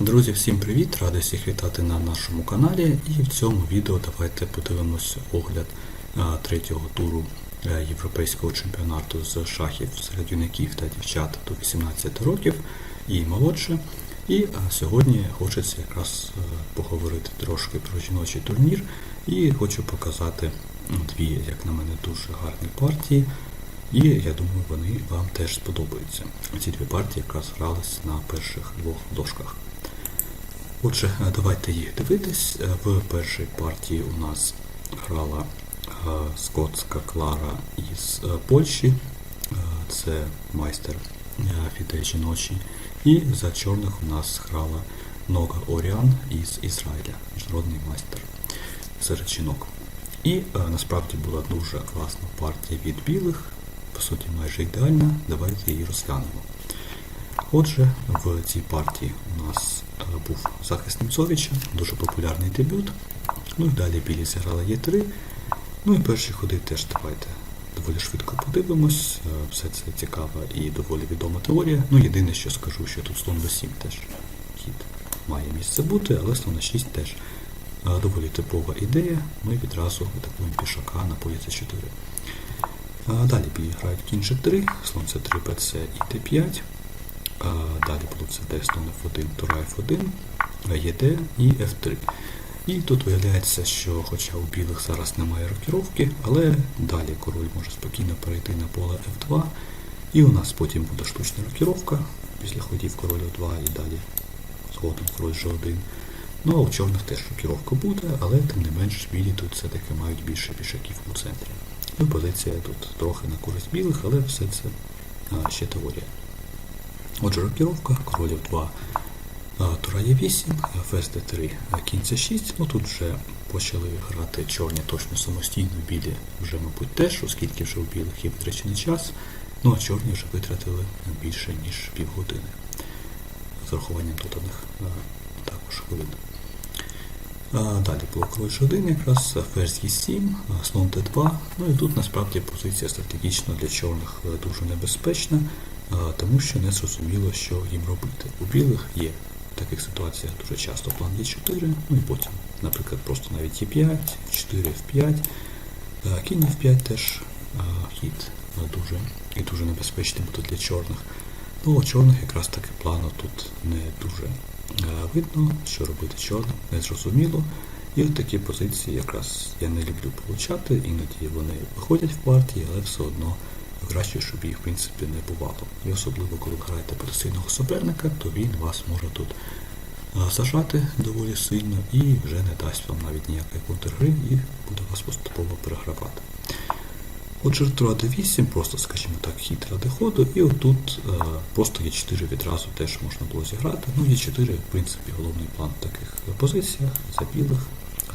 Друзі, всім привіт! Радий всіх вітати на нашому каналі. І в цьому відео давайте подивимося огляд третього туру е, Європейського чемпіонату з шахів серед юнаків та дівчат до 18 років і молодше. І сьогодні хочеться якраз е, поговорити трошки про жіночий турнір і хочу показати дві, як на мене, дуже гарні партії. І я думаю, вони вам теж сподобаються. Ці дві партії якраз грались на перших двох дошках. Отже, е, давайте їх дивитись. Е, В першій партії у нас грала е, скотська Клара із Польщі. Це майстер фіде жіночий. І за чорних у нас грала Нога Оріан із Ізраїля, міжнародний майстер серед жінок. І насправді була дуже класна партія від білих, по суті, майже ідеальна. Давайте її розглянемо. Отже, в цій партії у нас е, був захист Немцовича, дуже популярний дебют. Ну і далі білі зіграли Є3. Ну і перші ходи теж давайте доволі швидко подивимось. Е, Все це цікава і доволі відома теорія. Ну, єдине, що скажу, що тут слон Б7 теж хід має місце бути, але слон Е6 теж е, доволі типова ідея. Ми відразу атакуємо пішака на полі С4. Далі білі грають кінь G3, слон С3, БЦ і Д5. Далі було це Д, F1, Тура F1, ЕД і F3. І тут виявляється, що хоча у білих зараз немає рокіровки, але далі король може спокійно перейти на поле F2, і у нас потім буде штучна рокіровка після ходів король F2 і далі згодом король G1. Ну а у чорних теж рокіровка буде, але тим не менш білі тут все-таки мають більше пішаків у центрі. Ну, позиція тут трохи на користь білих, але все це а, ще теорія. Отже, рокіровка, король F2, а, тура Е8, ферзь Д3, кінь С6. Ну тут вже почали грати чорні точно самостійно, білі вже, мабуть, теж, оскільки вже у білих є витрачений час. Ну а чорні вже витратили більше, ніж півгодини. З урахуванням доданих також хвилин. Далі було король G1 якраз, ферзь Е7, слон Д2. Ну і тут насправді позиція стратегічно для чорних е, дуже небезпечна, тому що не зрозуміло, що їм робити. У білих є в таких ситуаціях дуже часто план Е4, ну і потім, наприклад, просто навіть Е5, 4 F5, кінь F5 теж хід дуже і дуже небезпечний буде для чорних. Ну, у чорних якраз таки плану тут не дуже видно, що робити чорним, не зрозуміло. І от такі позиції якраз я не люблю получати, іноді вони виходять в партії, але все одно краще, щоб їх в принципі не бувало. І особливо, коли граєте проти суперника, то він вас може тут е, зажати доволі сильно і вже не дасть вам навіть ніякої контргри і буде вас поступово перегравати. Отже, тура d8, просто, скажімо так, хід ради і отут е, просто Е4 відразу теж можна було зіграти. Ну, Е4, в принципі, головний план в таких позиціях, за білих,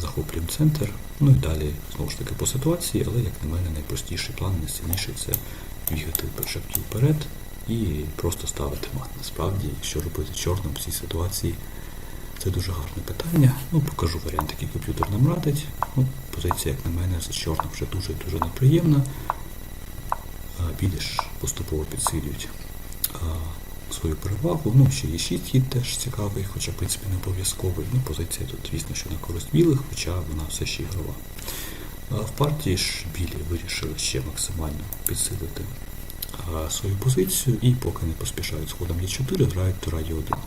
захоплюємо центр. Ну і далі, знову ж таки, по ситуації, але, як на мене, найпростіший план, найсильніший це бігати першаки вперед і просто ставити мат. Насправді, що робити чорним в цій ситуації, це дуже гарне питання. Ну, покажу варіант, який комп'ютер нам радить. Ну, позиція, як на мене, за чорним вже дуже-дуже неприємна. А, Білі поступово підсилюють а, свою перевагу. Ну, ще є 6 хід теж цікавий, хоча, в принципі, не обов'язковий. Ну, позиція тут, звісно, що на користь білих, хоча вона все ще ігрова. В партії ж білі вирішили ще максимально підсилити свою позицію і поки не поспішають з ходом Е4, грають тура Е1.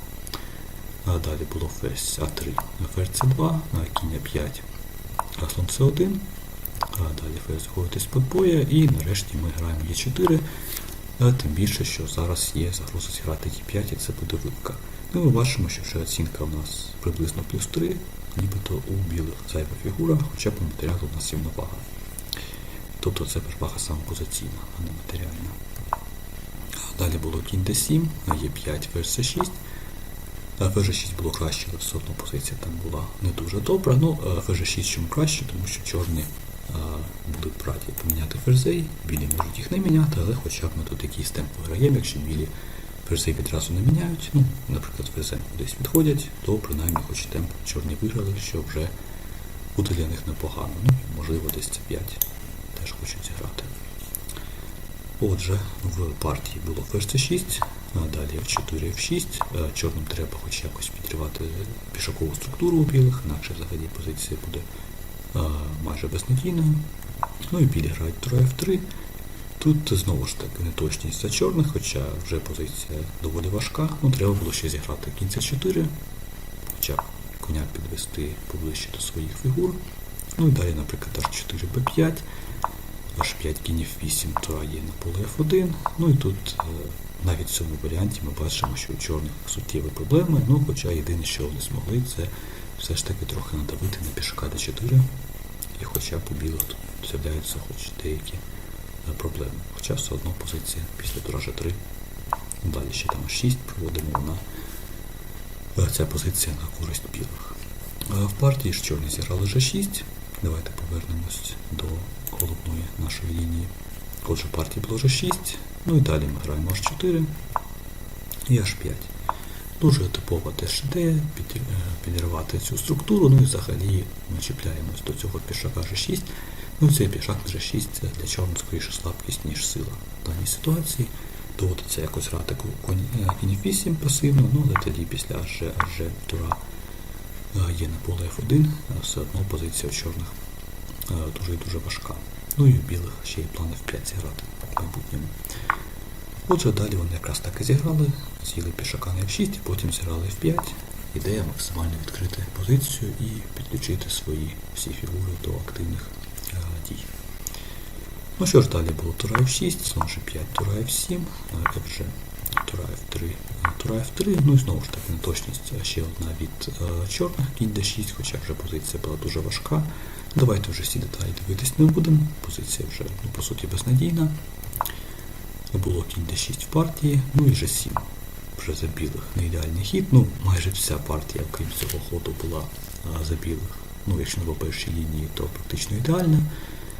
Далі було ферзь А3, ферзь С2, кінь А5, слон С1, далі ферзь виходить з подбоя і нарешті ми граємо Е4, тим більше, що зараз є загроза зіграти Е5 і це буде вилка. Ну, ми бачимо, що вже оцінка у нас приблизно плюс 3, нібито у білих зайва фігура, хоча по матеріалу у нас рівновага. Тобто це перевага саме позиційна, а не матеріальна. Далі було кінь d7, Е5, ферзь С6. ФЖ6 було краще, але все одно позиція там була не дуже добра. Ну, ФЖ6 чому краще, тому що чорні будуть раді поміняти ферзей, білі можуть їх не міняти, але хоча б ми тут якийсь темп виграємо, якщо білі ферзей відразу не міняють, ну, наприклад, ферзем кудись відходять, то принаймні хоч темп чорні виграли, що вже буде для них непогано. Ну, можливо, десь це 5 теж хочуть зіграти. Отже, в партії було ферзь 6 А Далі F4, F6. Е, Чорним треба хоч якось підривати пішакову структуру у білих, інакше взагалі позиція буде е, майже безнадійною. Ну і білі грають тура F3. Тут знову ж таки неточність за чорних, хоча вже позиція доволі важка. Ну, треба було ще зіграти кінь c4, хоча коня підвести поближче до своїх фігур. Ну і далі, наприклад, H4, B5, H5 кінь F8, тура є на поле F1. Ну і тут е, навіть в цьому варіанті ми бачимо, що у чорних суттєві проблеми, ну хоча єдине, що вони змогли, це все ж таки трохи надавити на пішака d4, і хоча б у білих тут з'являються хоч деякі е, проблеми. Хоча все одно позиція після тура G3. Далі ще там 6 проводимо вона. е, Ця позиція на користь білих. Е, В партії ж чорні зіграли G6. Давайте повернемось до головної нашої лінії. Отже, партії було G6. Ну і далі ми граємо H4 і H5. Дуже типова ідея під- е, підірвати цю структуру, ну і взагалі ми чіпляємось до цього пішака G6. Ну цей пішак G6 це для чорних скоріше слабкість, ніж сила в даній ситуації. Доводиться якось грати е, кінь 8 пасивно, ну але тоді після H, H тура е, є на поле F1, все одно позиція у чорних е, дуже і дуже важка. Ну і у білих ще є план F5 зіграти в майбутньому. Отже, далі вони якраз так і зіграли, з'їли пішака на F6 потім зіграли F5. Ідея максимально відкрити позицію і підключити свої всі фігури до активних е, дій. Ну що ж, далі було тура F6, слон G5, тура F7, е, FG, тура F3, е, тура F3, ну і знову ж таки неточність е, ще одна від е, чорних, кінь D6, хоча вже позиція була дуже важка. Давайте вже всі деталі дивитись не будемо, позиція вже ну, по суті безнадійна. Було кінь d6 в партії, ну і g7 вже за білих. Не ідеальний хід. Ну, майже вся партія, окрім цього ходу, була а, за білих. Ну, якщо не по першій лінії, то практично ідеальна.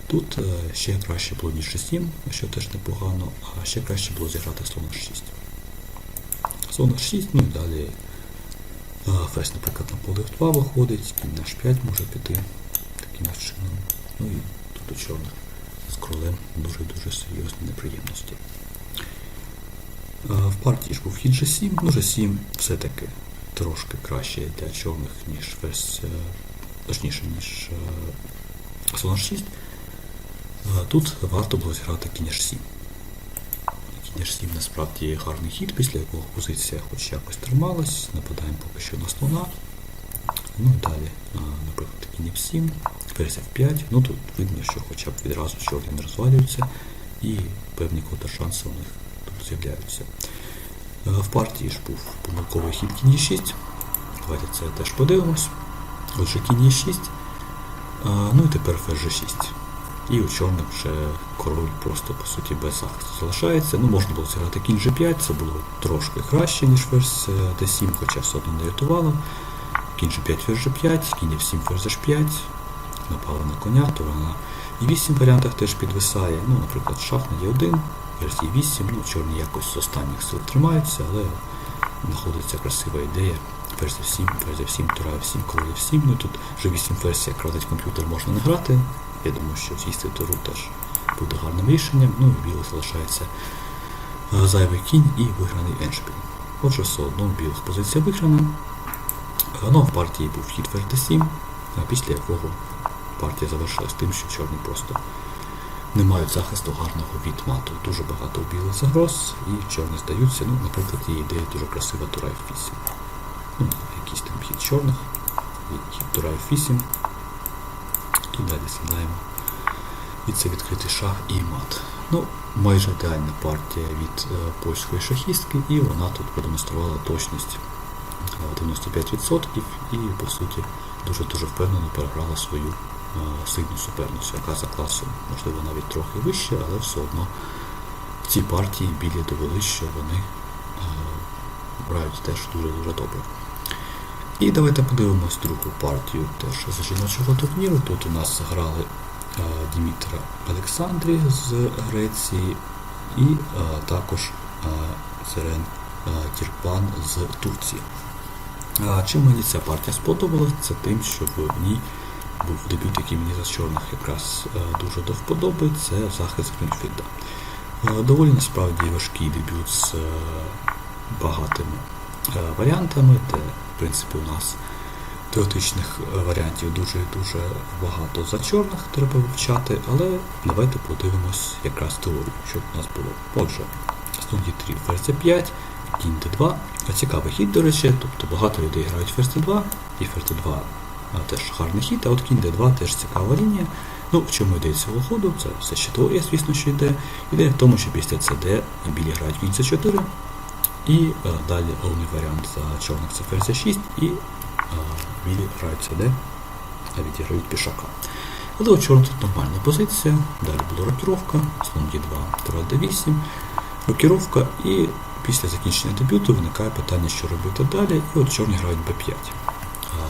Тут е, ще краще було ніж g7, що теж непогано, а ще краще було зіграти слон h6. Слон h6, ну і далі а, ферзь, наприклад, на поле f2 виходить, кінь на h5 може піти таким чином. Ну і тут у чорних кролем дуже-дуже серйозні неприємності. В партії ж був хід G7, ну G7 все-таки трошки краще для чорних, ніж весь, е, точніше, ніж е, слон 6. Тут варто було зіграти кінь h 7. Кінь h 7 насправді гарний хід, після якого позиція хоч якось трималась, нападаємо поки що на слона. Ну і далі, наприклад, кінь f 7 55. Ну тут видно, що хоча б відразу щоглі не розвалюються і певні шанси у них тут з'являються. Е, в партії ж був помилковий хід кінь 6. Давайте це теж подивимось. Отже, кінь е 6. Ну і тепер ферзь 6. І у чорних вже король просто по суті без захисту залишається. Ну, Можна було зіграти кінь G5, це було трошки краще, ніж ферзь d 7 хоча все одно не рятувало. Кінь G5, ферзь G5, кінь F7, ферзь H5, напали на коня, то вона і 8 варіантах теж підвисає. Ну, наприклад, шах на Е1, версії 8, ну, чорні якось з останніх сил тримаються, але знаходиться красива ідея. Ферзь F7, ферзь F7, тура F7, король F7. Ну, тут вже 8 версій, як радить комп'ютер, можна не грати. Я думаю, що з'їсти туру теж буде гарним рішенням. Ну і білих залишається е, зайвий кінь і виграний еншпіль. Отже, все одно у білих позиція виграна. Е, Ну, в партії був хід ферзь d7, після якого партія завершилась тим, що чорні просто не мають захисту гарного від мату. Дуже багато білих загроз, і чорні здаються. Ну, наприклад, є ідея дуже красива тура F8. Ну, якийсь там хід чорних, хід тура F8. І далі сідаємо. І це відкритий шах і мат. Ну, майже ідеальна партія від е, польської шахістки, і вона тут продемонструвала точність е, 95% і, по суті, дуже-дуже впевнено переграла свою е, сильну суперницю, яка за класом, можливо, навіть трохи вища, але все одно в цій партії білі довели, що вони е, грають теж дуже-дуже добре. І давайте подивимось другу партію теж з жіночого турніру. Тут у нас грали е, Дімітра Олександрі з Греції і е, також Сирен Тірпан з Турції. А чим мені ця партія сподобалась, це тим, що в ній був дебют, який мені за чорних якраз е, дуже до вподоби, це захист Грінфілда. Е, Доволі насправді важкий дебют з е, багатими варіантами, де, в принципі, у нас теоретичних варіантів дуже дуже багато за чорних треба вивчати, але давайте подивимось якраз теорію, що у нас було. Отже, слон d3, ферзь 5 кінь d2. Цікавий хід, до речі, тобто багато людей грають ферзь d2, і ферзь d2 а, теж гарний хід, а от кінь d2 теж цікава лінія. Ну, в чому йде цього ходу? Це все ще теорія, звісно, що йде. Ідея в тому, що після CD білі грають кінь c4, і е, далі головний варіант за чорних це ферзь 6 і е, білі грають CD, а відіграють пішака. Але у чорних тут нормальна позиція. Далі була рокіровка, слон d2, тура d8, рокіровка, і після закінчення дебюту виникає питання, що робити далі. І от чорні грають b5.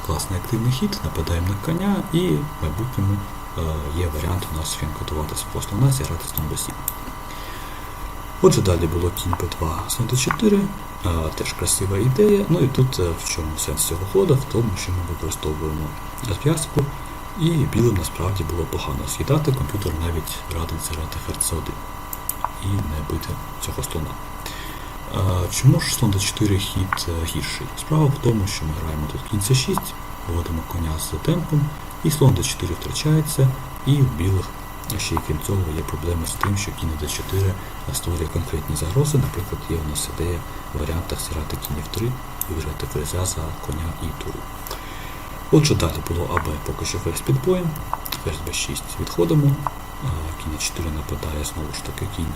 Класний активний хід, нападаємо на коня, і в майбутньому е, є варіант у нас фінкотувати свого слона, зіграти слон d7. Отже, далі було кінь b2, слон d4, а, теж красива ідея. Ну і тут е, в чому сенс цього ходу? В тому, що ми використовуємо зв'язку, і білим насправді було погано з'їдати, комп'ютер навіть радить зіграти ферзь 1 і не бити цього слона. Чому ж слон d4 хід е, гірший? Справа в тому, що ми граємо тут кінь c6, вводимо коня з темпом, і слон d4 втрачається, і в білих ще й крім цього є проблеми з тим, що кінь d4 створює конкретні загрози. Наприклад, є у нас ідея в варіантах зіграти кінь f3 і виграти ферзя за коня і туру. Отже, далі було АБ поки що ферзь під боєм, ферзь b6 відходимо, кінь 4 нападає знову ж таки кінь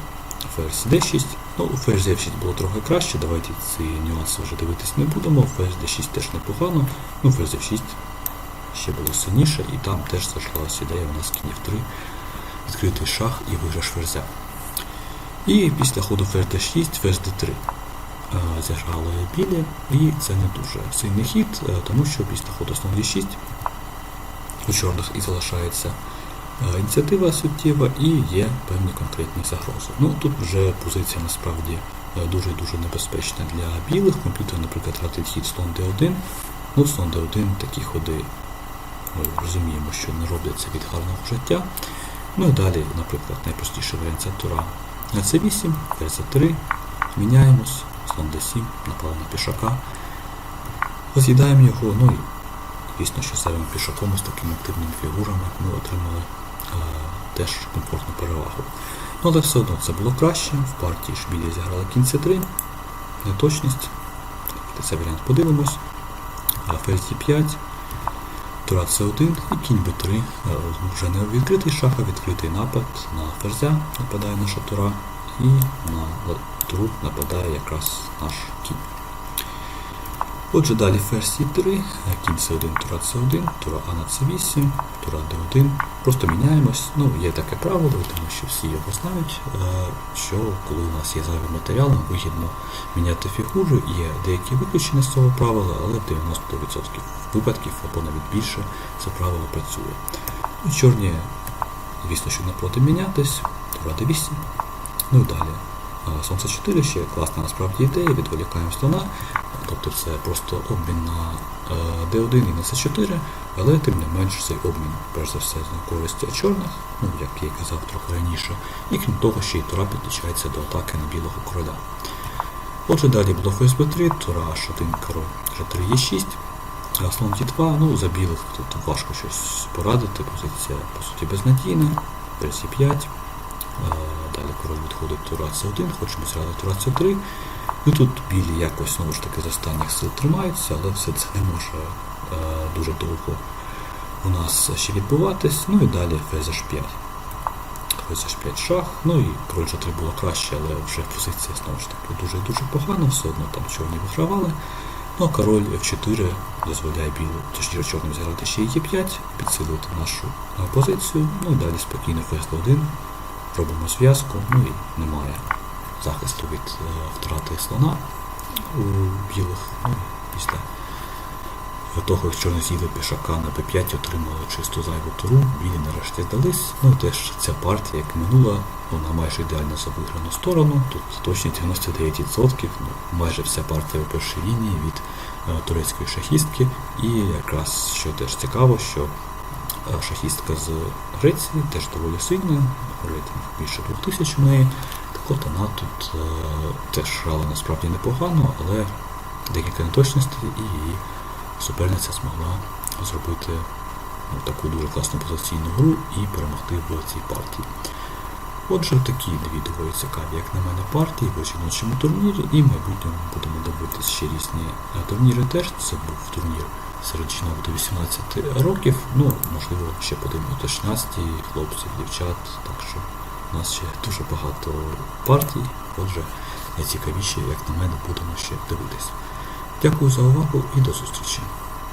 ферзь d6. Ну, у ферзь f6 було трохи краще, давайте ці нюанси вже дивитись не будемо. Ферзь d6 теж непогано, ну ферзь f6 ще було сильніше, і там теж зайшлася ідея у нас кінь f3, відкритий шах і виграш ферзя. І після ходу ферзь d6, ферзь d3 е, зіграли білі, і це не дуже сильний хід, е, тому що після ходу слон d6 у чорних і залишається ініціатива суттєва і є певні конкретні загрози. Ну тут вже позиція насправді дуже-дуже небезпечна для білих. Комп'ютер, наприклад, тратить хід слон d1. Ну, слон d1 такі ходи ми розуміємо, що не робляться від гарного життя. Ну і далі, наприклад, найпростіший варіант це тура на c8, ферзь 3 міняємось, слон d7, напали на пішака, роз'їдаємо його, ну і звісно, що самим пішаком з такими активними фігурами ми отримали теж комфортну перевагу. Ну, але все одно це було краще. В партії ж білі зіграли кінь c3, неточність. Цей варіант подивимось. Ферзь 5 Тура С1 і кінь Б3. Е, Вже не відкритий шах, а відкритий напад на ферзя нападає наша тура, і на туру нападає якраз наш кінь. Отже, далі ферзь С3, кінь С1, тура С1, тура А на С8, тура Д1. Просто міняємось. Ну, є таке правило, тому що всі його знають, е, що коли у нас є зайвий матеріал, нам вигідно міняти фігуру. Є деякі виключення з цього правила, але в 90% випадків або навіть більше це правило працює. Ну, Чорні, звісно, що не проти мінятись, тура Д8. Ну і далі. Сонце 4 ще класна насправді ідея, відволікаємо слона. Тобто це просто обмін на е, D1 і на C4, але тим не менш цей обмін, перш за все, на користь чорних, ну, як я і казав трохи раніше, і крім того, ще й тура підключається до атаки на білого короля. Отже, далі було фсб 3 тура H1, король G3 Е6, а слон Д2, ну за білих тут важко щось порадити, позиція по суті безнадійна, ферзь 5 Далі король відходить тура С1, хочемо зіграти тура С3. Ну тут білі якось знову ж таки з останніх сил тримаються, але все це не може е, дуже довго у нас ще відбуватись. Ну і далі ферзь H5. Ферзь H5 шах. Ну і король G3 було краще, але вже позиція знову ж таки дуже-дуже погана, все одно там чорні вигравали. Ну а король F4 дозволяє білу, точніше чорним зіграти ще й Е5, підсилити нашу е, позицію. Ну і далі спокійно ферзь L1 робимо зв'язку, ну і немає захисту від е, втрати слона у білих. Ну, після того, як чорні з'їли пішака на b5, отримали чисту зайву туру, білі нарешті здались. Ну теж ця партія, як минула, вона майже ідеально за виграну сторону. Тут точність 99%, ну, майже вся партія у першій лінії від е, турецької шахістки. І якраз що теж цікаво, що е, шахістка з Греції теж доволі сильна, рейтинг більше 2000 у неї. Так от вона тут е, теж грала насправді непогано, але декілька неточностей і її суперниця змогла зробити ну, таку дуже класну позиційну гру і перемогти в цій партії. Отже, такі дві доволі цікаві, як на мене, партії в жіночому турнірі, і в майбутньому будемо дивитися ще різні е, турніри теж. Це був турнір серед жінок до 18 років. Ну, можливо, ще подивимо до 16 хлопців, дівчат. Так що у нас ще дуже багато партій. Отже, найцікавіше, як на мене, будемо ще дивитись. Дякую за увагу і до зустрічі.